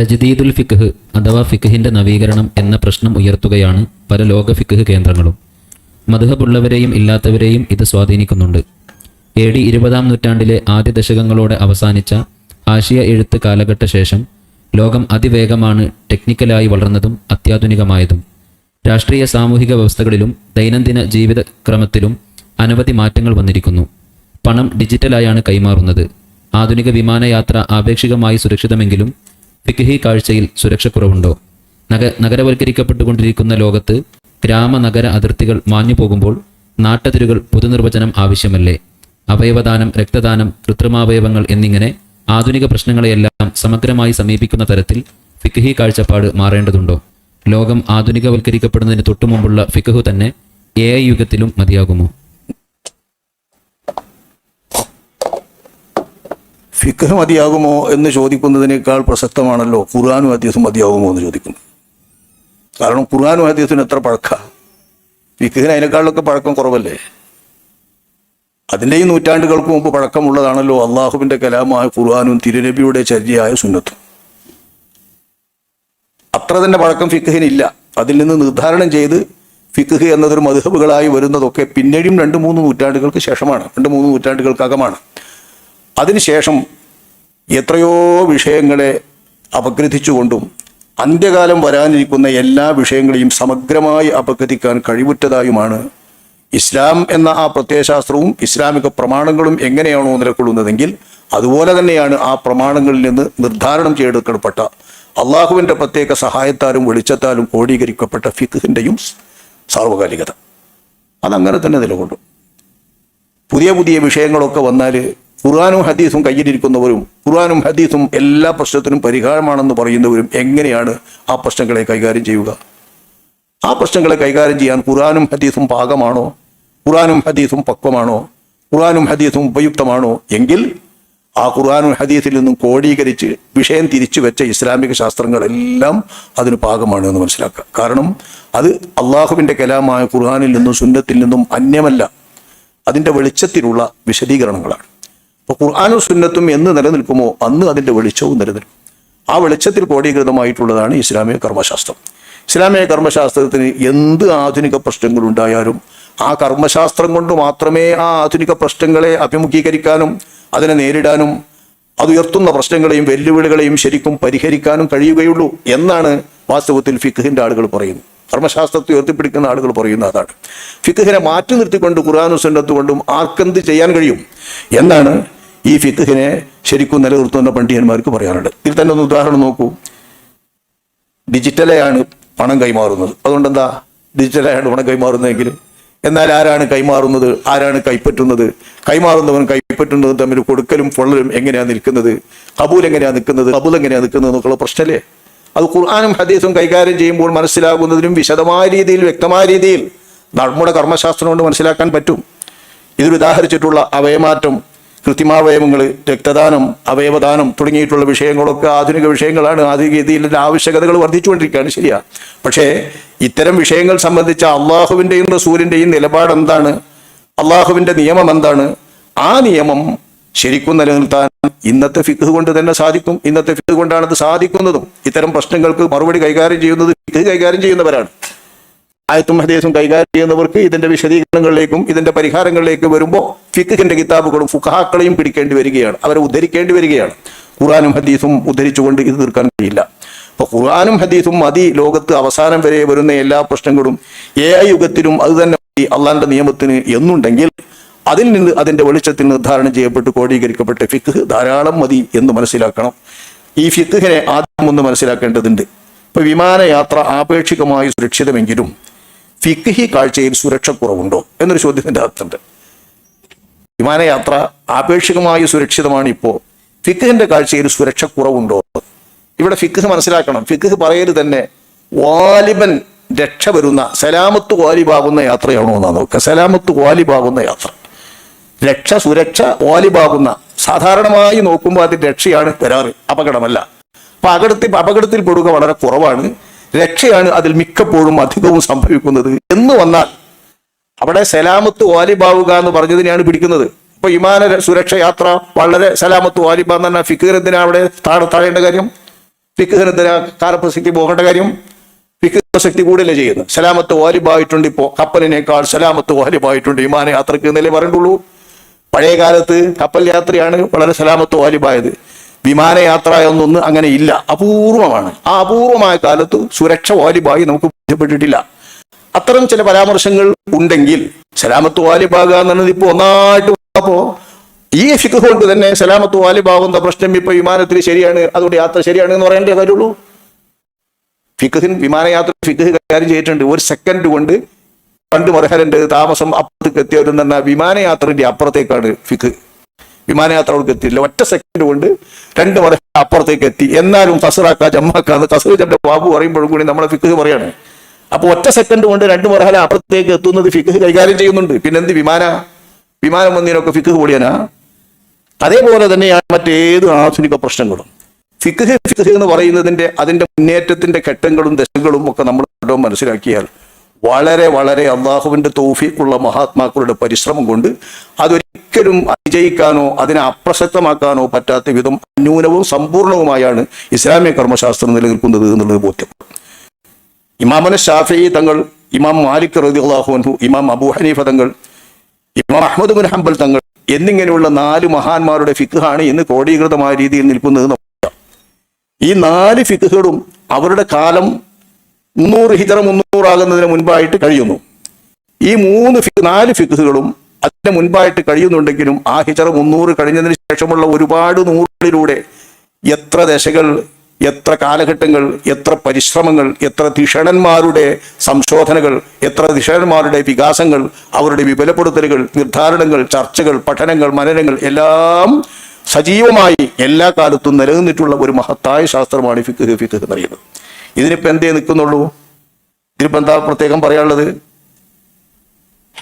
തജ്ദീദുൽ ഫിഖ് അഥവാ ഫിഖിന്റെ നവീകരണം എന്ന പ്രശ്നം ഉയർത്തുകയാണ് പല ലോക ഫിഖ് കേന്ദ്രങ്ങളും. മധുഹബുള്ളവരെയും ഇല്ലാത്തവരെയും ഇത് സ്വാധീനിക്കുന്നുണ്ട്. എ ഡി ഇരുപതാം നൂറ്റാണ്ടിലെ ആദ്യ ദശകങ്ങളോടെ അവസാനിച്ച ആശയ എഴുത്ത് കാലഘട്ട ശേഷം ലോകം അതിവേഗമാണ് ടെക്നിക്കലായി വളർന്നതും അത്യാധുനികമായതും. രാഷ്ട്രീയ സാമൂഹിക വ്യവസ്ഥകളിലും ദൈനംദിന ജീവിതക്രമത്തിലും അനവധി മാറ്റങ്ങൾ വന്നിരിക്കുന്നു. പണം ഡിജിറ്റലായാണ് കൈമാറുന്നത്. ആധുനിക വിമാനയാത്ര ആപേക്ഷികമായി സുരക്ഷിതമെങ്കിലും ഫിഖ്ഹി കാഴ്ചയിൽ സുരക്ഷക്കുറവുണ്ടോ? നഗ നഗരവൽക്കരിക്കപ്പെട്ടുകൊണ്ടിരിക്കുന്ന ലോകത്ത് ഗ്രാമ നഗര അതിർത്തികൾ മാഞ്ഞു പോകുമ്പോൾ നാട്ടതിരുകൾ പൊതുനിർവചനം ആവശ്യമല്ലേ? അവയവദാനം രക്തദാനം കൃത്രിമാവയവങ്ങൾ എന്നിങ്ങനെ ആധുനിക പ്രശ്നങ്ങളെയെല്ലാം സമഗ്രമായി സമീപിക്കുന്ന തരത്തിൽ ഫിഖ്ഹി കാഴ്ചപ്പാട് മാറേണ്ടതുണ്ടോ? ലോകം ആധുനികവൽക്കരിക്കപ്പെടുന്നതിന് തൊട്ടുമുമ്പുള്ള ഫിക്കഹു തന്നെ എ യുഗത്തിലും മതിയാകുമോ? ഫിഖ് മതിയാകുമോ എന്ന് ചോദിക്കുന്നതിനേക്കാൾ പ്രസക്തമാണല്ലോ ഖുർആാനും ഹദീസും മതിയാകുമോ എന്ന് ചോദിക്കുന്നു. കാരണം ഖുർആാനും ഹദീസിന് എത്ര പഴക്ക. ഫിഖിന് അതിനേക്കാളൊക്കെ പഴക്കം കുറവല്ലേ? അതിന്റെയും നൂറ്റാണ്ടുകൾക്ക് മുമ്പ് പഴക്കമുള്ളതാണല്ലോ അള്ളാഹുവിന്റെ കലാമായ ഖുർആാനും തിരുനബിയുടെ ചര്യയായ സുന്നത്തും. അത്ര തന്നെ പഴക്കം ഫിഖിനില്ല. അതിൽ നിന്ന് നിർദ്ധാരണം ചെയ്ത് ഫിഖ് എന്നതൊരു മധുഹബുകളായി വരുന്നതൊക്കെ പിന്നെയും രണ്ട് മൂന്ന് നൂറ്റാണ്ടുകൾക്ക് ശേഷമാണ്. രണ്ട് മൂന്ന് നൂറ്റാണ്ടുകൾക്കകമാണ്. അതിനുശേഷം എത്രയോ വിഷയങ്ങളെ അപഗ്രഥിച്ചുകൊണ്ടും അന്ത്യകാലം വരാനിരിക്കുന്ന എല്ലാ വിഷയങ്ങളെയും സമഗ്രമായി അപഗ്രഥിക്കാൻ കഴിവുറ്റതായുമാണ് ഇസ്ലാം എന്ന ആ പ്രത്യയശാസ്ത്രവും ഇസ്ലാമിക പ്രമാണങ്ങളും എങ്ങനെയാണോ നിലകൊള്ളുന്നതെങ്കിൽ അതുപോലെ തന്നെയാണ് ആ പ്രമാണങ്ങളിൽ നിന്ന് നിർദ്ധാരണം ചെയ്തെടുക്കപ്പെട്ട അള്ളാഹുവിന്റെ പ്രത്യേക സഹായത്താലും വെളിച്ചത്താലും ക്രോഡീകരിക്കപ്പെട്ട ഫിഖിന്റെയും സാർവകാലികത. അതങ്ങനെ തന്നെ നിലകൊള്ളും. പുതിയ പുതിയ വിഷയങ്ങളൊക്കെ വന്നാൽ ഖുർആാനും ഹദീസും കയ്യിലിരിക്കുന്നവരും ഖുർആാനും ഹദീസും എല്ലാ പ്രശ്നത്തിനും പരിഹാരമാണെന്ന് പറയുന്നവരും എങ്ങനെയാണ് ആ പ്രശ്നങ്ങളെ കൈകാര്യം ചെയ്യുക? ആ പ്രശ്നങ്ങളെ കൈകാര്യം ചെയ്യാൻ ഖുർആാനും ഹദീസും പാകമാണോ? ഖുർആാനും ഹദീസും പക്വമാണോ? ഖുർആാനും ഹദീസും ഉപയുക്തമാണോ? എങ്കിൽ ആ ഖുർആാനും ഹദീസിൽ നിന്നും കോടീകരിച്ച് വിഷയം തിരിച്ചു വെച്ച ഇസ്ലാമിക ശാസ്ത്രങ്ങളെല്ലാം അതിന് പാകമാണ് എന്ന് മനസ്സിലാക്കുക. കാരണം അത് അള്ളാഹുവിന്റെ കലാമായ ഖുർആാനിൽ നിന്നും സുന്നത്തിൽ നിന്നും അന്യമല്ല. അതിന്റെ വെളിച്ചത്തിലുള്ള വിശദീകരണങ്ങളാണ്. അപ്പോൾ ഖുർആാനും സുന്നത്തും എന്ന് നിലനിൽക്കുമോ? അന്ന് അതിന്റെ വെളിച്ചവും നിലനിൽക്കും. ആ വെളിച്ചത്തിൽ കോടീകൃതമായിട്ടുള്ളതാണ് ഇസ്ലാമിക കർമ്മശാസ്ത്രം. ഇസ്ലാമിക കർമ്മശാസ്ത്രത്തിന് എന്ത് ആധുനിക പ്രശ്നങ്ങൾ ഉണ്ടായാലും ആ കർമ്മശാസ്ത്രം കൊണ്ട് മാത്രമേ ആ ആധുനിക പ്രശ്നങ്ങളെ അഭിമുഖീകരിക്കാനും അതിനെ നേരിടാനും അതുയർത്തുന്ന പ്രശ്നങ്ങളെയും വെല്ലുവിളികളെയും ശരിക്കും പരിഹരിക്കാനും കഴിയുകയുള്ളൂ എന്നാണ് വാസ്തവത്തിൽ ഫിഖിന്റെ ആളുകൾ പറയുന്നത്. കർമ്മശാസ്ത്രത്തെ ഉയർത്തിപ്പിടിക്കുന്ന ആളുകൾ പറയുന്ന അതാണ്. ഫിഖിനെ മാറ്റി നിർത്തിക്കൊണ്ട് ഖുർആാനും സുന്നത്ത് കൊണ്ടും ആർക്കെന്ത് ചെയ്യാൻ കഴിയും? എന്നാണ് ഈ ഫിഖിനെ ശരിക്കും നിലനിർത്തുന്ന പണ്ഡിതന്മാർക്ക് പറയാനുണ്ട് ഇതിൽ തന്നെ ഒന്ന് ഉദാഹരണം നോക്കൂ. ഡിജിറ്റലായാണ് പണം കൈമാറുന്നത്. അതുകൊണ്ട് എന്താ ഡിജിറ്റലായാണ് പണം കൈമാറുന്നതെങ്കിൽ എന്നാൽ ആരാണ് കൈമാറുന്നത്? ആരാണ് കൈപ്പറ്റുന്നത്? കൈമാറുന്നവൻ കൈപ്പറ്റുന്നതും തമ്മിൽ കൊടുക്കലും പൊള്ളലും എങ്ങനെയാണ് നിൽക്കുന്നത്? കബൂൽ എങ്ങനെയാണ് നിൽക്കുന്നത്? കബൂൽ എങ്ങനെയാണ് നിൽക്കുന്നത് എന്നൊക്കെയുള്ള പ്രശ്നമല്ലേ അത് ഖുർആാനും ഹദീസും കൈകാര്യം ചെയ്യുമ്പോൾ മനസ്സിലാകുന്നതിനും വിശദമായ രീതിയിൽ വ്യക്തമായ രീതിയിൽ നമ്മുടെ കർമ്മശാസ്ത്രം കൊണ്ട് മനസ്സിലാക്കാൻ പറ്റും. ഇതിൽ ഉദാഹരിച്ചിട്ടുള്ള അവയമാറ്റം കൃത്രിമാവയവങ്ങൾ രക്തദാനം അവയവദാനം തുടങ്ങിയിട്ടുള്ള വിഷയങ്ങളൊക്കെ ആധുനിക വിഷയങ്ങളാണ്. ആധുനിക രീതിയിൽ ആവശ്യകതകൾ വർദ്ധിച്ചുകൊണ്ടിരിക്കുകയാണ്. ശരിയാ. പക്ഷേ ഇത്തരം വിഷയങ്ങൾ സംബന്ധിച്ച അള്ളാഹുവിന്റെയും റസൂലിന്റെയും നിലപാട് എന്താണ്? അള്ളാഹുവിന്റെ നിയമം എന്താണ്? ആ നിയമം ശരിക്കും നിലനിർത്താൻ ഇന്നത്തെ ഫിഖ് കൊണ്ട് തന്നെ സാധിക്കും. ഇന്നത്തെ ഫിഖ് കൊണ്ടാണ് അത് സാധിക്കുന്നതും ഇത്തരം പ്രശ്നങ്ങൾക്ക് മറുപടി കൈകാര്യം ചെയ്യുന്നത് ഫിഖ് കൈകാര്യം ചെയ്യുന്നവരാണ്. ആയത്തും ഹദീസും കൈകാര്യം ചെയ്യുന്നവർക്ക് ഇതിന്റെ വിശദീകരണങ്ങളിലേക്കും ഇതിന്റെ പരിഹാരങ്ങളിലേക്ക് വരുമ്പോൾ ഫിഖിന്റെ കിതാബുകളും ഫുഖാക്കളെയും പിടിക്കേണ്ടി വരികയാണ്. അവരെ ഉദ്ധരിക്കേണ്ടി വരികയാണ്. ഖുറാനും ഹദീസും ഉദ്ധരിച്ചുകൊണ്ട് ഇത് തീർക്കാൻ കഴിയില്ല. അപ്പൊ ഖുർആാനും ഹദീസും മതി ലോകത്ത് അവസാനം വരെ വരുന്ന എല്ലാ പ്രശ്നങ്ങളും ഏ യുഗത്തിലും അത് തന്നെ അള്ളാന്റെ നിയമത്തിന് എന്നുണ്ടെങ്കിൽ അതിൽ നിന്ന് അതിന്റെ വെളിച്ചത്തിൽ നിർദ്ധാരണം ചെയ്യപ്പെട്ട് കോടീകരിക്കപ്പെട്ട ഫിഖ് ധാരാളം മതി എന്ന് മനസ്സിലാക്കണം. ഈ ഫിഖിനെ ആദ്യം ഒന്ന് മനസ്സിലാക്കേണ്ടതുണ്ട്. ഇപ്പൊ വിമാനയാത്ര ആപേക്ഷികമായി സുരക്ഷിതമെങ്കിലും ഫിഖ്ഹി കാഴ്ചയിൽ സുരക്ഷക്കുറവുണ്ടോ എന്നൊരു ചോദ്യത്തിന്റെ അകത്തുണ്ട്. വിമാനയാത്ര ആപേക്ഷികമായി സുരക്ഷിതമാണ് ഇപ്പോൾ. ഫിക്കഹിന്റെ കാഴ്ചയിൽ സുരക്ഷക്കുറവുണ്ടോ ഇവിടെ ഫിഖ് മനസ്സിലാക്കണം. ഫിഖ് പറയൽ തന്നെ വാലിബൻ രക്ഷ വരുന്ന സലാമത്ത് വാലിബാകുന്ന യാത്രയാണോ എന്നാണ് നോക്കുക. സലാമത്ത് വാലിബാകുന്ന യാത്ര. രക്ഷ സുരക്ഷ വാലിബാകുന്ന സാധാരണമായി നോക്കുമ്പോൾ അതിന്റെ രക്ഷയാണ് വരാറ് അപകടമല്ല. അപ്പൊ അപകടത്തിൽ അപകടത്തിൽ പെടുക വളരെ കുറവാണ്. രക്ഷയാണ് അതിൽ മിക്കപ്പോഴും അധികവും സംഭവിക്കുന്നത്. എന്ന് വന്നാൽ അവിടെ സലാമത്ത് വാലിബാവുക എന്ന് പറഞ്ഞതിനെയാണ് പിടിക്കുന്നത്. ഇപ്പൊ വിമാന ര- സുരക്ഷ യാത്ര വളരെ സലാമത്ത് വാലിബ എന്ന് പറഞ്ഞാൽ ഫിക്കർ എന്തിനാ അവിടെ താഴെ താഴേണ്ട കാര്യം? ഫിഖിനെന്തിനാ കാലപ്രസക്തി പോകേണ്ട കാര്യം? ഫിഖ് പ്രസക്തി കൂടുതലേ ചെയ്യുന്നത്? സലാമത്ത് വാലിബായിട്ടുണ്ട് ഇപ്പോ. കപ്പലിനേക്കാൾ സലാമത്ത് വാലിബായിട്ടുണ്ട് വിമാന യാത്രയ്ക്ക് എന്നല്ലേ പറയുള്ളൂ പഴയ കാലത്ത് കപ്പൽ യാത്രയാണ് വളരെ സലാമത്ത് വാലിബായത്. വിമാനയാത്ര എന്നൊന്ന് അങ്ങനെ ഇല്ല. അപൂർവമാണ്. ആ അപൂർവമായ കാലത്ത് സുരക്ഷ വാലിബായി നമുക്ക് ബോധ്യപ്പെട്ടിട്ടില്ല. അത്തരം ചില പരാമർശങ്ങൾ ഉണ്ടെങ്കിൽ സലാമത്ത് വാലിബാകുക എന്നുള്ളത് ഇപ്പൊ ഒന്നായിട്ട് അപ്പോ ഈ ഫിഖ് കൊണ്ട് തന്നെ സലാമത്ത് വാലിബാകുന്ന പ്രശ്നം ഇപ്പൊ വിമാനത്തിൽ ശരിയാണ് അതുകൊണ്ട് യാത്ര ശരിയാണ് എന്ന് പറയേണ്ടേ കാര്യമുള്ളൂ? ഫിഖിൻ വിമാനയാത്ര ഫിഖ് കൈകാര്യം ചെയ്തിട്ടുണ്ട്. ഒരു സെക്കൻഡ് കൊണ്ട് പണ്ട് മർഹലന്റെ താമസം അപ്പുറത്തേക്ക് എത്തിയവരും തന്നെ വിമാനയാത്രന്റെ അപ്പുറത്തേക്കാണ് ഫിഖ്. വിമാനയാത്ര അവർക്ക് എത്തിയില്ല ഒറ്റ സെക്കൻഡ് കൊണ്ട് രണ്ട് മർഹല അപ്പുറത്തേക്ക് എത്തി. എന്നാലും കസറാക്ക ജമ്മാക്കാന്ന് കസറ് ചന്റെ ബാബു പറയുമ്പോഴും കൂടി നമ്മളെ ഫിക്ക് പറയാണ്. അപ്പൊ ഒറ്റ സെക്കൻഡ് കൊണ്ട് രണ്ട് മർഹല അപ്പുറത്തേക്ക് എത്തുന്നത് ഫിക്ക് കൈകാര്യം ചെയ്യുന്നുണ്ട്. പിന്നെന്ത് വിമാന വിമാനം വന്നതിനൊക്കെ ഫിക്ക് കൂടിയാനാ അതേപോലെ തന്നെയാണ് മറ്റേത് ആധുനിക പ്രശ്നങ്ങളും. ഫിക്ക് ഫിക്ക് എന്ന് പറയുന്നതിന്റെ അതിന്റെ മുന്നേറ്റത്തിന്റെ ഘട്ടങ്ങളും ദശകളും ഒക്കെ നമ്മൾ മനസ്സിലാക്കിയാൽ വളരെ വളരെ അള്ളാഹുവിന്റെ തൗഫീഖുള്ള മഹാത്മാക്കളുടെ പരിശ്രമം കൊണ്ട് അതൊരിക്കലും അതിജയിക്കാനോ അതിനെ അപ്രസക്തമാക്കാനോ പറ്റാത്ത വിധം ന്യൂനവും സമ്പൂർണവുമായാണ് ഇസ്ലാമിക കർമ്മശാസ്ത്രം നിലനിൽക്കുന്നത് എന്നുള്ളത് ബോധ്യം. ഇമാമന ഷാഫി തങ്ങൾ ഇമാം മാലിക് റതി അള്ളാഹുൻഹു ഇമാം അബൂ ഹനീഫ തങ്ങൾ ഇമാം അഹമ്മദ് ബുൻ ഹംബൽ തങ്ങൾ എന്നിങ്ങനെയുള്ള നാല് മഹാന്മാരുടെ ഫിഖാണ് ഇന്ന് ക്രോഡീകൃതമായ രീതിയിൽ നിൽക്കുന്നത് ഈ നാല് ഫിഖുകളും അവരുടെ കാലം മുന്നൂറ് ഹിജറ മുന്നൂറാകുന്നതിന് മുൻപായിട്ട് കഴിയുന്നു. ഈ മൂന്ന് നാല് ഫിക്സുകളും അതിന് മുൻപായിട്ട് കഴിയുന്നുണ്ടെങ്കിലും ആ ഹിജറ മുന്നൂറ് കഴിഞ്ഞതിന് ശേഷമുള്ള ഒരുപാട് നൂറുകളിലൂടെ എത്ര ദശകൾ എത്ര കാലഘട്ടങ്ങൾ എത്ര പരിശ്രമങ്ങൾ എത്ര ധിഷണന്മാരുടെ സംശോധനകൾ എത്ര ധിഷണന്മാരുടെ വികാസങ്ങൾ അവരുടെ വിപുലപ്പെടുത്തലുകൾ നിർദ്ധാരണങ്ങൾ ചർച്ചകൾ പഠനങ്ങൾ മനനങ്ങൾ എല്ലാം സജീവമായി എല്ലാ കാലത്തും നിലനിന്നിട്ടുള്ള ഒരു മഹത്തായ ശാസ്ത്രമാണ് ഫിക്ക് ഫിക്ക് എന്ന് ഇതിനിപ്പോ എന്തേ നിൽക്കുന്നുള്ളൂ ഇതിനിപ്പോ എന്താ പ്രത്യേകം പറയാനുള്ളത്?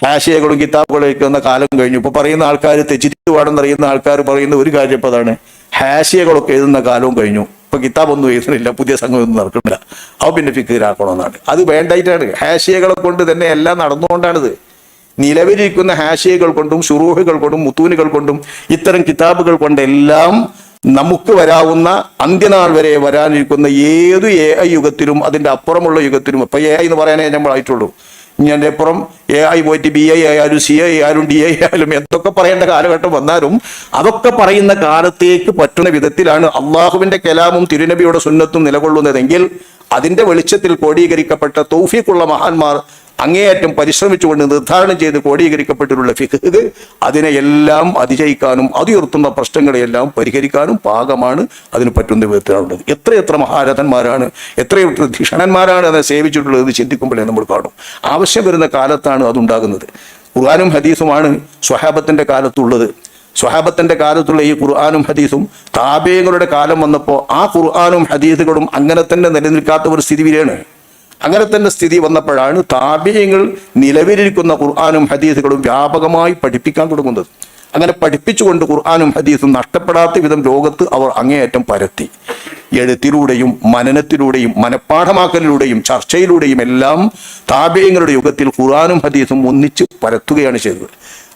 ആശയങ്ങളും കിതാബുകളും എഴുതുന്ന കാലം കഴിഞ്ഞു. ഇപ്പൊ പറയുന്ന ആൾക്കാർ തെച്ചിട്ട് പാടെന്നറിയുന്ന ആൾക്കാർ പറയുന്ന ഒരു കാര്യം ഇപ്പൊ അതാണ്. ഹാശിയകളൊക്കെ എഴുതുന്ന കാലവും കഴിഞ്ഞു. ഇപ്പൊ കിതാബൊന്നും എഴുതുന്നില്ല. പുതിയ സംഘം ഒന്നും നടക്കുന്നില്ല. അവ പിന്നെ ഫിക്കീരാക്കണമെന്നാണ് അത് വേണ്ടായിട്ടാണ്. ഹാശിയകളെ കൊണ്ട് തന്നെ എല്ലാം നടന്നുകൊണ്ടാണിത്. നിലവിലിരിക്കുന്ന ഹാശിയകൾ കൊണ്ടും ഷുറൂഹുകൾ കൊണ്ടും മുത്തൂനുകൾ കൊണ്ടും ഇത്തരം കിതാബുകൾ കൊണ്ടെല്ലാം നമുക്ക് വരാവുന്ന അന്ത്യനാൾ വരെ വരാനിരിക്കുന്ന ഏത് എ ഐ യുഗത്തിലും അതിന്റെ അപ്പുറമുള്ള യുഗത്തിലും ഇപ്പൊ എ ഐ എന്ന് പറയാനേ നമ്മളായിട്ടുള്ളൂ എന്റെ അപ്പുറം എ ഐ പോയിട്ട് ബി ഐ ആയാലും സി ഐ ആയാലും ഡി ഐ ആയാലും എന്തൊക്കെ പറയേണ്ട കാലഘട്ടം വന്നാലും അതൊക്കെ പറയുന്ന കാലത്തേക്ക് പറ്റുന്ന വിധത്തിലാണ് അള്ളാഹുവിന്റെ കലാമും തിരുനബിയുടെ സുന്നത്തും നിലകൊള്ളുന്നതെങ്കിൽ അതിന്റെ വെളിച്ചത്തിൽ ക്രോഡീകരിക്കപ്പെട്ട തൗഫീഖുള്ള മഹാന്മാർ അങ്ങേയറ്റം പരിശ്രമിച്ചുകൊണ്ട് നിർദ്ധാരണം ചെയ്ത് ക്രോഡീകരിക്കപ്പെട്ടിട്ടുള്ള ഫിഖ് അതിനെ എല്ലാം അതിജയിക്കാനും അതിയുർത്തുന്ന പ്രശ്നങ്ങളെയെല്ലാം പരിഹരിക്കാനും പാകമാണ് അതിന് പറ്റുന്ന വിധത്തിലാണുള്ളത് എത്രയെത്ര മഹാരഥന്മാരാണ് എത്രയെത്ര ധിഷണന്മാരാണ് അതിനെ സേവിച്ചിട്ടുള്ളത് ചിന്തിക്കുമ്പോഴേ നമ്മൾ കാണും. ആവശ്യം വരുന്ന കാലത്താണ് അതുണ്ടാകുന്നത്. ഖുർആാനും ഹദീസുമാണ് സ്വഹാബത്തിന്റെ കാലത്തുള്ളത്. സ്വഹാബത്തിന്റെ കാലത്തുള്ള ഈ ഖുർആാനും ഹദീസും താബേങ്ങളുടെ കാലം വന്നപ്പോൾ ആ ഖുർആാനും ഹദീസുകളും അങ്ങനെ തന്നെ നിലനിൽക്കാത്ത ഒരു സ്ഥിതി വരികയാണ്. അങ്ങനെ തന്നെ സ്ഥിതി വന്നപ്പോഴാണ് താപീയങ്ങൾ നിലവിലിരിക്കുന്ന ഖുർആാനും ഹദീസുകളും വ്യാപകമായി പഠിപ്പിക്കാൻ തുടങ്ങുന്നത്. അങ്ങനെ പഠിപ്പിച്ചുകൊണ്ട് ഖുർആാനും ഹദീസും നഷ്ടപ്പെടാത്ത വിധം ലോകത്ത് അവർ അങ്ങേയറ്റം പരത്തി. എഴുത്തിലൂടെയും മനനത്തിലൂടെയും മനഃപ്പാഠമാക്കലിലൂടെയും ചർച്ചയിലൂടെയും എല്ലാം താപേയങ്ങളുടെ യുഗത്തിൽ ഖുർആാനും ഹദീസും ഒന്നിച്ച് പരത്തുകയാണ് ചെയ്തത്.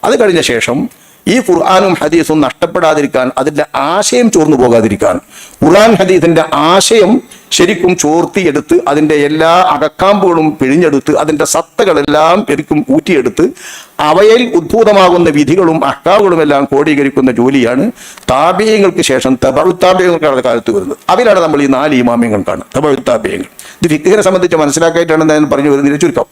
അത് കഴിഞ്ഞ ശേഷം ഈ ഖുർആാനും ഹദീസും നഷ്ടപ്പെടാതിരിക്കാൻ അതിന്റെ ആശയം ചോർന്നു പോകാതിരിക്കാൻ. ഖുർആൻ ഹദീസിന്റെ ആശയം ശരിക്കും ചോർത്തിയെടുത്ത് അതിന്റെ എല്ലാ അകക്കാമ്പുകളും പിഴിഞ്ഞെടുത്ത് അതിന്റെ സത്തകളെല്ലാം ശരിക്കും ഊറ്റിയെടുത്ത് അവയിൽ ഉദ്ഭൂതമാകുന്ന വിധികളും അഹ്കാവുകളും എല്ലാം ക്രോഡീകരിക്കുന്ന ജോലിയാണ് താപീയങ്ങൾക്ക് ശേഷം തബഴുത്താപീയങ്ങൾക്കാണ് കാലത്ത് വരുന്നത്. അതിലാണ് നമ്മൾ ഈ നാല് ഇമാമ്യങ്ങൾ കാണുന്നത്. തബഴുത്താപീയങ്ങൾ ഇത് ഫിഖിനെ സംബന്ധിച്ച് മനസ്സിലാക്കിയിട്ടാണ് ഞാൻ പറഞ്ഞു വരുന്നതിന് ചുരുക്കം.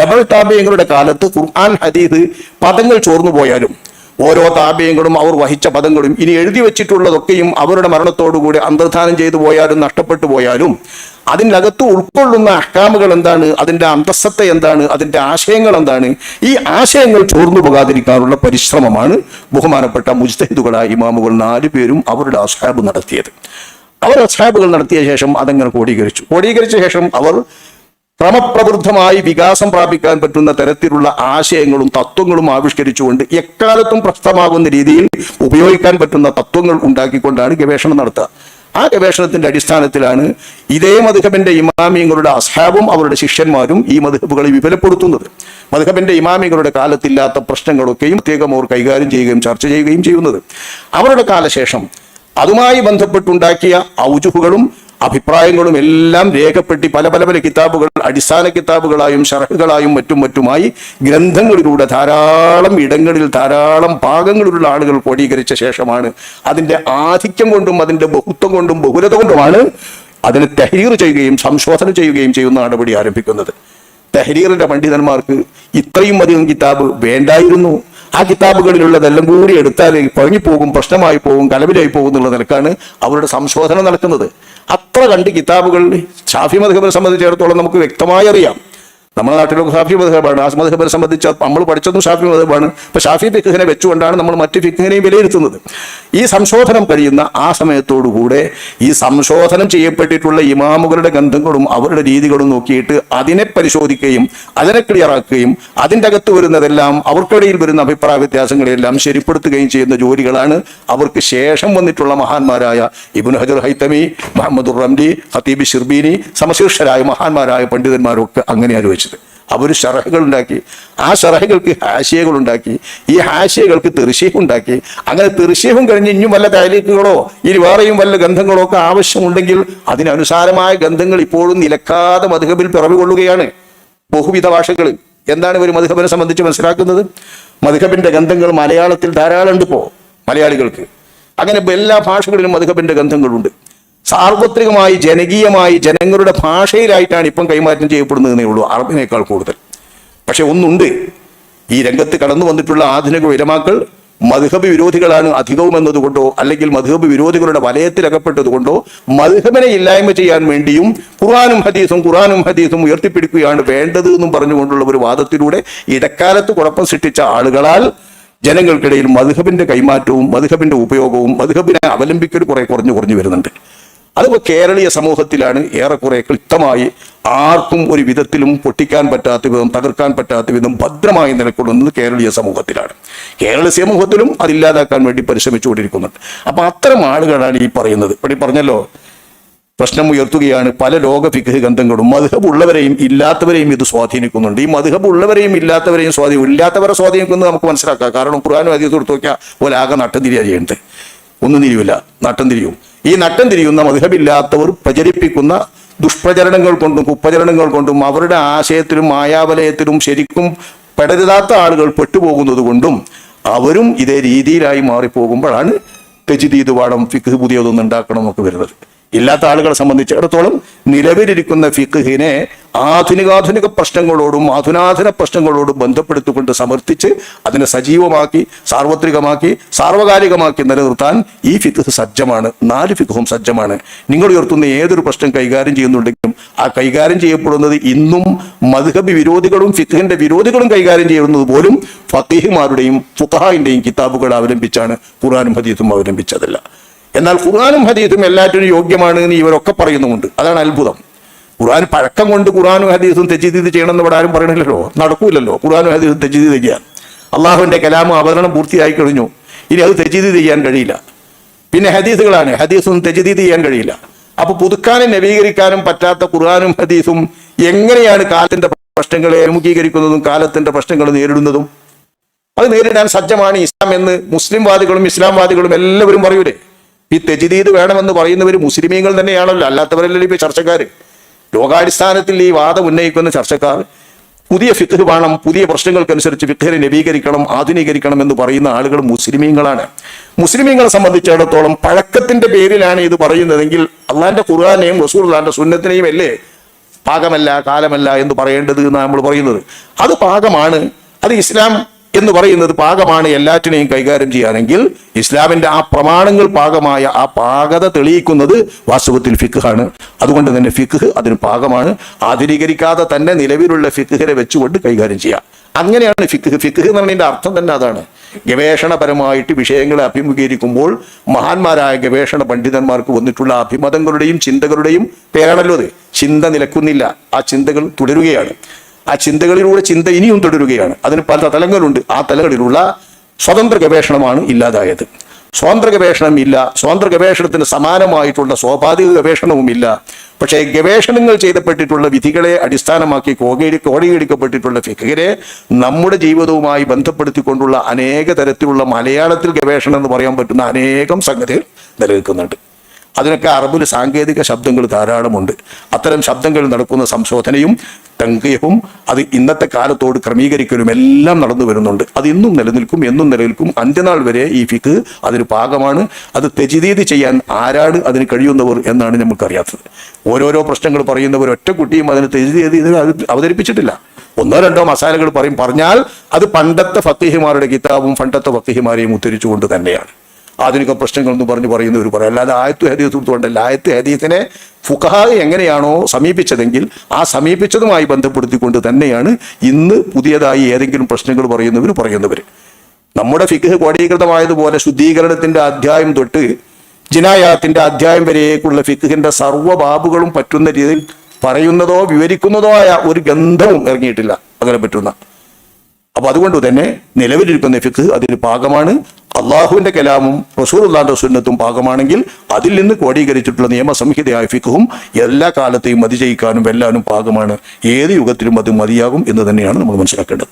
തബഴുത്താപീയങ്ങളുടെ കാലത്ത് ഖുർആൻ ഹദീദ് പദങ്ങൾ ചോർന്നു പോയാലും ഓരോ താപയങ്ങളും അവർ വഹിച്ച പദങ്ങളും ഇനി എഴുതി വെച്ചിട്ടുള്ളതൊക്കെയും അവരുടെ മരണത്തോടുകൂടി അന്തർധാനം ചെയ്തു പോയാലും നഷ്ടപ്പെട്ടു പോയാലും അതിനകത്ത് ഉൾക്കൊള്ളുന്ന അഹ്കാമുകൾ എന്താണ്? അതിന്റെ അന്തസ്സത്ത എന്താണ്? അതിന്റെ ആശയങ്ങൾ എന്താണ്? ഈ ആശയങ്ങൾ ചോർന്നു പോകാതിരിക്കാനുള്ള പരിശ്രമമാണ് ബഹുമാനപ്പെട്ട മുജ്തഹിദുകളായ ഇമാമുകൾ നാലു പേരും അവരുടെ അസ്ഹാബ് നടത്തിയത്. അവർ അസ്ഹാബുകൾ നടത്തിയ ശേഷം അതങ്ങനെ കോടീകരിച്ചു കോടീകരിച്ച ശേഷം അവർ ക്രമപ്രവൃദ്ധമായി വികാസം പ്രാപിക്കാൻ പറ്റുന്ന തരത്തിലുള്ള ആശയങ്ങളും തത്വങ്ങളും ആവിഷ്കരിച്ചുകൊണ്ട് എക്കാലത്തും പ്രസ്തമാകുന്ന രീതിയിൽ ഉപയോഗിക്കാൻ പറ്റുന്ന തത്വങ്ങൾ ഉണ്ടാക്കിക്കൊണ്ടാണ് ഗവേഷണം നടത്തുക. ആ ഗവേഷണത്തിന്റെ അടിസ്ഥാനത്തിലാണ് ഇതേ മധുഹബിന്റെ ഇമാമിയങ്ങളുടെ അസ്ഹാബും അവരുടെ ശിഷ്യന്മാരും ഈ മധുഹബുകളെ വിപുലപ്പെടുത്തുന്നത്. മധുഹബിന്റെ ഇമാമിയങ്ങളുടെ കാലത്തില്ലാത്ത പ്രശ്നങ്ങളൊക്കെയും പ്രത്യേകം അവർ കൈകാര്യം ചെയ്യുകയും ചർച്ച ചെയ്യുകയും ചെയ്യുന്നത്. അവരുടെ കാലശേഷം അതുമായി ബന്ധപ്പെട്ടുണ്ടാക്കിയ ഔജുഹുകളും അഭിപ്രായങ്ങളും എല്ലാം രേഖപ്പെട്ടി പല പല പല കിതാബുകൾ അടിസ്ഥാന കിതാബുകളായും ഷർഹുകളായും മറ്റും മറ്റുമായി ഗ്രന്ഥങ്ങളിലൂടെ ധാരാളം ഇടങ്ങളിൽ ധാരാളം ഭാഗങ്ങളിലുള്ള ആളുകൾ ക്രോഡീകരിച്ച ശേഷമാണ് അതിന്റെ ആധിക്യം കൊണ്ടും അതിന്റെ ബഹുത്വം കൊണ്ടും ബഹുലത കൊണ്ടുമാണ് അതിനെ തെഹരീർ ചെയ്യുകയും സംശോധന ചെയ്യുകയും ചെയ്യുന്ന നടപടി ആരംഭിക്കുന്നത്. തെഹരീറിന്റെ പണ്ഡിതന്മാർക്ക് ഇത്രയും അധികം കിതാബ് വേണ്ടായിരുന്നു. ആ കിതാബുകളിലുള്ളതെല്ലാം കൂടി എടുത്താൽ പഴങ്ങിപ്പോകും പ്രശ്നമായി പോകും കലവിലായി പോകും എന്നുള്ള നിലക്കാണ് അവരുടെ സംശോധന നടക്കുന്നത്. അത്ര കണ്ട് കിതാബുകൾ ഷാഫി മധുബിനെ സംബന്ധിച്ചിടത്തോളം നമുക്ക് വ്യക്തമായി അറിയാം. നമ്മുടെ നാട്ടിലൊക്കെ ഷാഫി മധുഹബാണ് ആ മധുബിനെ സംബന്ധിച്ച് നമ്മൾ പഠിച്ചതും ഷാഫി മധുബാണ് അപ്പൊ ഷാഫി ഫിഖിനെ വെച്ചുകൊണ്ടാണ് നമ്മൾ മറ്റു ഫിഖിനെയും വിലയിരുത്തുന്നത്. ഈ സംശോധനം കഴിയുന്ന ആ സമയത്തോടുകൂടെ ഈ സംശോധനം ചെയ്യപ്പെട്ടിട്ടുള്ള ഇമാമുകളുടെ ഗന്ധങ്ങളും അവരുടെ രീതികളും നോക്കിയിട്ട് അതിനെ പരിശോധിക്കുകയും അതിനെ ക്ലിയറാക്കുകയും അതിന്റെ അകത്ത് വരുന്നതെല്ലാം അവർക്കിടയിൽ വരുന്ന അഭിപ്രായ വ്യത്യാസങ്ങളെല്ലാം ശരിപ്പെടുത്തുകയും ചെയ്യുന്ന ജോലികളാണ് അവർക്ക് ശേഷം വന്നിട്ടുള്ള മഹാന്മാരായ ഇബുൻ ഹജർ ഹൈത്തമി മുഹമ്മദുർ റംലി ഹത്തീബി ഷിർബീനി സമശീർഷരായ മഹാന്മാരായ പണ്ഡിതന്മാരൊക്കെ അങ്ങനെ ആലോചിച്ചത് അവർ ഷറഹകൾ ഉണ്ടാക്കി ആ ഷറഹകൾക്ക് ഹാഷിയകൾ ഉണ്ടാക്കി ഈ ഹാശിയകൾക്ക് തെർശീഹ് ഉണ്ടാക്കി അങ്ങനെ തെർശീഹും കഴിഞ്ഞ് ഇനിയും വല്ല താലീക്കുകളോ ഇനി വേറെയും വല്ല ഗന്ധങ്ങളോ ഒക്കെ ആവശ്യമുണ്ടെങ്കിൽ അതിനനുസാരമായ ഗന്ധങ്ങൾ ഇപ്പോഴും നിലക്കാതെ മധുഹബിൽ പിറവികൊള്ളുകയാണ്. ബഹുവിധ ഭാഷകൾ. എന്താണ് ഇവർ മധുഹബിനെ സംബന്ധിച്ച് മനസ്സിലാക്കുന്നത്? മധുഹബിന്റെ ഗന്ധങ്ങൾ മലയാളത്തിൽ ധാരാളം ഉണ്ട് ഇപ്പോ മലയാളികൾക്ക്. അങ്ങനെ എല്ലാ ഭാഷകളിലും മധുഹബിന്റെ ഗന്ധങ്ങളുണ്ട് സാർവത്രികമായി ജനകീയമായി ജനങ്ങളുടെ ഭാഷയിലായിട്ടാണ് ഇപ്പം കൈമാറ്റം ചെയ്യപ്പെടുന്നതെന്നേ ഉള്ളൂ അറബിനേക്കാൾ കൂടുതൽ. പക്ഷെ ഒന്നുണ്ട് ഈ രംഗത്ത് കടന്നു വന്നിട്ടുള്ള ആധുനിക വിരമാക്കൾ മധുഹബ് വിരോധികളാണ് അധികവും എന്നതുകൊണ്ടോ അല്ലെങ്കിൽ മധുഹബ് വിരോധികളുടെ വലയത്തിൽ അകപ്പെട്ടതുകൊണ്ടോ മധുഹബിനെ ഇല്ലായ്മ ചെയ്യാൻ വേണ്ടിയും ഖുറാനും ഹദീസും ഖുറാനും ഹദീസും ഉയർത്തിപ്പിടിക്കുകയാണ് വേണ്ടത് എന്നും പറഞ്ഞുകൊണ്ടുള്ള ഒരു വാദത്തിലൂടെ ഇടക്കാലത്ത് കുഴപ്പം സൃഷ്ടിച്ച ആളുകളാൽ ജനങ്ങൾക്കിടയിൽ മധുഹബിന്റെ കൈമാറ്റവും മധുഹബിന്റെ ഉപയോഗവും മധുഹബിനെ അവലംബിക്കൽ കുറെ കുറഞ്ഞു കുറഞ്ഞു വരുന്നുണ്ട്. അതിപ്പോ കേരളീയ സമൂഹത്തിലാണ് ഏറെക്കുറെ ക്ലിപ്തമായി ആർക്കും ഒരു വിധത്തിലും പൊട്ടിക്കാൻ പറ്റാത്ത വിധം തകർക്കാൻ പറ്റാത്ത വിധം ഭദ്രമായി നിലകൊള്ളുന്നത് കേരളീയ സമൂഹത്തിലാണ്. കേരള സമൂഹത്തിലും അതില്ലാതാക്കാൻ വേണ്ടി പരിശ്രമിച്ചുകൊണ്ടിരിക്കുന്നുണ്ട്. അപ്പൊ അത്തരം ആളുകളാണ് ഈ പറയുന്നത്. ഇവിടെ പറഞ്ഞല്ലോ പ്രശ്നം ഉയർത്തുകയാണ്. പല ലോക ഫിഖ് ഗ്രന്ഥങ്ങളും മധുഹബ് ഉള്ളവരെയും ഇല്ലാത്തവരെയും ഇത് സ്വാധീനിക്കുന്നുണ്ട്. ഈ മധുഹബ് ഉള്ളവരെയും ഇല്ലാത്തവരെയും സ്വാധീനം ഇല്ലാത്തവരെ സ്വാധീനിക്കുന്നത് നമുക്ക് മനസ്സിലാക്കാം. കാരണം ഖുർആൻ അതീത് കൊടുത്തു നോക്കിയാൽ ആകെ നട്ടം തിരിയാണ് ചെയ്യേണ്ടത് ഒന്നും തിരിയില്ല നട്ടം തിരിയും. ഈ നട്ടം തിരിയുന്ന മധുരമില്ലാത്തവർ പ്രചരിപ്പിക്കുന്ന ദുഷ്പ്രചരണങ്ങൾ കൊണ്ടും കുപ്രചരണങ്ങൾ കൊണ്ടും അവരുടെ ആശയത്തിലും മായാവലയത്തിലും ശരിക്കും പെടരുതാത്ത ആളുകൾ പെട്ടുപോകുന്നത് കൊണ്ടും അവരും ഇതേ രീതിയിലായി മാറിപ്പോകുമ്പോഴാണ് തെജിദീദ് ഫിഖ് പുതിയതൊന്നും ഉണ്ടാക്കണം എന്നൊക്കെ വരുന്നത്. ഇല്ലാത്ത ആളുകളെ സംബന്ധിച്ചിടത്തോളം നിലവിലിരിക്കുന്ന ഫിഖിനെ ആധുനികാധുനിക പ്രശ്നങ്ങളോടും ആധുനാധുന പ്രശ്നങ്ങളോടും ബന്ധപ്പെടുത്തിക്കൊണ്ട് സമർത്ഥിച്ച് അതിനെ സജീവമാക്കി സാർവത്രികമാക്കി സാർവകാലികമാക്കി നിലനിർത്താൻ ഈ ഫിഖ് സജ്ജമാണ്. നാല് ഫിഖും സജ്ജമാണ്. നിങ്ങൾ ഉയർത്തുന്ന ഏതൊരു പ്രശ്നം കൈകാര്യം ചെയ്യുന്നുണ്ടെങ്കിലും ആ കൈകാര്യം ചെയ്യപ്പെടുന്നത് ഇന്നും മധുഹബി വിരോധികളും ഫിഖിന്റെ വിരോധികളും കൈകാര്യം ചെയ്യുന്നത് പോലും ഫത്തീഹുമാരുടെയും ഫുഖഹായിന്റെയും കിതാബുകൾ അവലംബിച്ചാണ് ഖുറാനും ഹദീസും അവലംബിച്ചതല്ല. എന്നാൽ ഖുർആാനും ഹദീസും എല്ലാറ്റിനും യോഗ്യമാണ് എന്ന് ഇവരൊക്കെ പറയുന്നുമുണ്ട്. അതാണ് അത്ഭുതം. ഖുർആൻ പഴക്കം കൊണ്ട് ഖുർആാനും ഹദീസും തെജിദീത് ചെയ്യണമെന്ന് ഇവിടെ ആരും പറയണില്ലല്ലോ. നടക്കൂലല്ലോ. ഖുർആാനും ഹദീസും തെജിദീത് ചെയ്യാൻ. അള്ളാഹുവിന്റെ കലാമ അവതരണം പൂർത്തിയായി കഴിഞ്ഞു. ഇനി അത് തെജിദീത് ചെയ്യാൻ കഴിയില്ല. പിന്നെ ഹദീസുകളാണ്. ഹദീസും തെജിദീത് ചെയ്യാൻ കഴിയില്ല. അപ്പൊ പുതുക്കാനും നവീകരിക്കാനും പറ്റാത്ത ഖുർആാനും ഹദീസും എങ്ങനെയാണ് കാലത്തിന്റെ പ്രശ്നങ്ങളെ അഭിമുഖീകരിക്കുന്നതും കാലത്തിന്റെ പ്രശ്നങ്ങൾ നേരിടുന്നതും? അത് നേരിടാൻ സജ്ജമാണ് ഇസ്ലാം എന്ന് മുസ്ലിം മുസ്ലിംവാദികളും ഇസ്ലാംവാദികളും എല്ലാവരും പറയൂലേ? ഈ തെജിദീദ് വേണമെന്ന് പറയുന്നവർ മുസ്ലിമീങ്ങൾ തന്നെയാണല്ലോ. അല്ലാത്തവരല്ലോ ഇപ്പൊ ചർച്ചക്കാർ ലോകാടിസ്ഥാനത്തിൽ ഈ വാദം ഉന്നയിക്കുന്ന ചർച്ചക്കാർ പുതിയ ഫിഖ് വേണം പുതിയ പ്രശ്നങ്ങൾക്കനുസരിച്ച് ഫിഖിനെ നവീകരിക്കണം ആധുനീകരിക്കണം എന്ന് പറയുന്ന ആളുകൾ മുസ്ലിമീങ്ങളാണ്. മുസ്ലിമീങ്ങളെ സംബന്ധിച്ചിടത്തോളം പഴക്കത്തിന്റെ പേരിലാണ് ഇത് പറയുന്നതെങ്കിൽ അള്ളാന്റെ ഖുർആാനെയും റസൂർലാന്റെ സുന്നത്തിനെയും അല്ലേ പാകമല്ല കാലമല്ല എന്ന് പറയേണ്ടത് എന്നാണ് നമ്മൾ പറയുന്നത്. അത് പാകമാണ്. അത് ഇസ്ലാം എന്ന് പറയുന്നത് പാകമാണ് എല്ലാറ്റിനെയും കൈകാര്യം ചെയ്യാനെങ്കിൽ ഇസ്ലാമിന്റെ ആ പ്രമാണങ്ങൾ പാകമായ ആ പാകത തെളിയിക്കുന്നത് വാസ്തവത്തിൽ ഫിഖാണ്. അതുകൊണ്ട് തന്നെ ഫിഖ് അതിന് പാകമാണ്. ആധുനീകരിക്കാതെ തന്നെ നിലവിലുള്ള ഫിഖിനെ വെച്ചുകൊണ്ട് കൈകാര്യം ചെയ്യാം അങ്ങനെയാണ് ഫിഖ്. ഫിഖ് എന്ന് പറഞ്ഞതിന്റെ അർത്ഥം തന്നെ അതാണ്. ഗവേഷണപരമായിട്ട് വിഷയങ്ങളെ അഭിമുഖീകരിക്കുമ്പോൾ മഹാന്മാരായ ഗവേഷണ പണ്ഡിതന്മാർക്ക് വന്നിട്ടുള്ള അഭിമതങ്ങളുടെയും ചിന്തകളുടെയും പേരാണല്ലോ അത് ചിന്ത നിലക്കുന്നില്ല. ആ ചിന്തകൾ തുടരുകയാണ്. ആ ചിന്തകളിലൂടെ ചിന്ത ഇനിയും തുടരുകയാണ്. അതിന് പല തലങ്ങളുണ്ട്. ആ തലങ്ങളിലുള്ള സ്വതന്ത്ര ഗവേഷണമാണ് ഇല്ലാതായത്. സ്വതന്ത്ര ഗവേഷണം ഇല്ല. സ്വതന്ത്ര ഗവേഷണത്തിന് സമാനമായിട്ടുള്ള സ്വാഭാവിക ഗവേഷണവും ഇല്ല പക്ഷേ ഗവേഷണങ്ങൾ ചെയ്തപ്പെട്ടിട്ടുള്ള വിധികളെ അടിസ്ഥാനമാക്കി കോകേടി കോടീകരിക്കപ്പെട്ടിട്ടുള്ള ഫിഖിനെ നമ്മുടെ ജീവിതവുമായി ബന്ധപ്പെടുത്തിക്കൊണ്ടുള്ള അനേക തരത്തിലുള്ള മലയാളത്തിൽ ഗവേഷണം എന്ന് പറയാൻ പറ്റുന്ന അനേകം സംഗതികൾ നിലനിൽക്കുന്നുണ്ട്. അതിനൊക്കെ അറബിൽ സാങ്കേതിക ശബ്ദങ്ങൾ ധാരാളമുണ്ട്. അത്തരം ശബ്ദങ്ങൾ നടക്കുന്ന സംശോധനയും തങ്കയവും അത് ഇന്നത്തെ കാലത്തോട് ക്രമീകരിക്കലും എല്ലാം നടന്നു വരുന്നുണ്ട്. അത് ഇന്നും നിലനിൽക്കും എന്നും നിലനിൽക്കും. അന്ത്യനാൾ വരെ ഈ ഫിക്ക് അതൊരു ഭാഗമാണ് അത് തെജിതീത് ചെയ്യാൻ ആരാണ് അതിന് കഴിയുന്നവർ എന്നാണ് നമുക്കറിയാത്തത്. ഓരോരോ പ്രശ്നങ്ങൾ പറയുന്നവർ ഒറ്റ കുട്ടിയും അതിന് തെജിതീതി ഇതിന് അവതരിപ്പിച്ചിട്ടില്ല. ഒന്നോ രണ്ടോ മസാലകൾ പറയും. പറഞ്ഞാൽ അത് പണ്ടത്തെ ഫത്തിഹിമാരുടെ കിതാബും പണ്ടത്തെ ഫത്തിഹിമാരെയും ഉദ്ധരിച്ചുകൊണ്ട് തന്നെയാണ്. ആധുനിക പ്രശ്നങ്ങളെന്ന് പറഞ്ഞ് പറയുന്നവർ പറയും. അല്ലാതെ ആയത്ത് ഹദീസ് കൊണ്ടല്ല ആയത്ത് ഹദീസിനെ ഫുഖഹാ എങ്ങനെയാണോ സമീപിച്ചതെങ്കിൽ ആ സമീപിച്ചതുമായി ബന്ധപ്പെടുത്തിക്കൊണ്ട് തന്നെയാണ് ഇന്ന് പുതിയതായി ഏതെങ്കിലും പ്രശ്നങ്ങൾ പറയുന്നവർ പറയുന്നവർ നമ്മുടെ ഫിഖ് കോടീകൃതമായതുപോലെ ശുദ്ധീകരണത്തിന്റെ അധ്യായം തൊട്ട് ജിനായാത്തിന്റെ അധ്യായം വരെയേക്കുള്ള ഫിഖിന്റെ സർവബാബുകളും പറ്റുന്ന രീതിയിൽ പറയുന്നതോ വിവരിക്കുന്നതോ ആയ ഒരു ഗന്ധവും ഇറങ്ങിയിട്ടില്ല. അങ്ങനെ പറ്റുന്ന അപ്പൊ അതുകൊണ്ട് തന്നെ നിലവിലിരിക്കുന്ന ഫിഖ് അതിന് പാകമാണ്. അള്ളാഹുവിന്റെ കലാമും റസൂലുള്ളാന്റെ സുന്നത്തും പാകമാണെങ്കിൽ അതിൽ നിന്ന് കോടീകരിച്ചിട്ടുള്ള നിയമസംഹിതയായ ഫിഖും എല്ലാ കാലത്തെയും മതി ചെയ്യിക്കാനും വെല്ലാനും പാകമാണ്. ഏത് യുഗത്തിലും അത് മതിയാകും എന്ന് തന്നെയാണ് നമ്മൾ മനസ്സിലാക്കേണ്ടത്.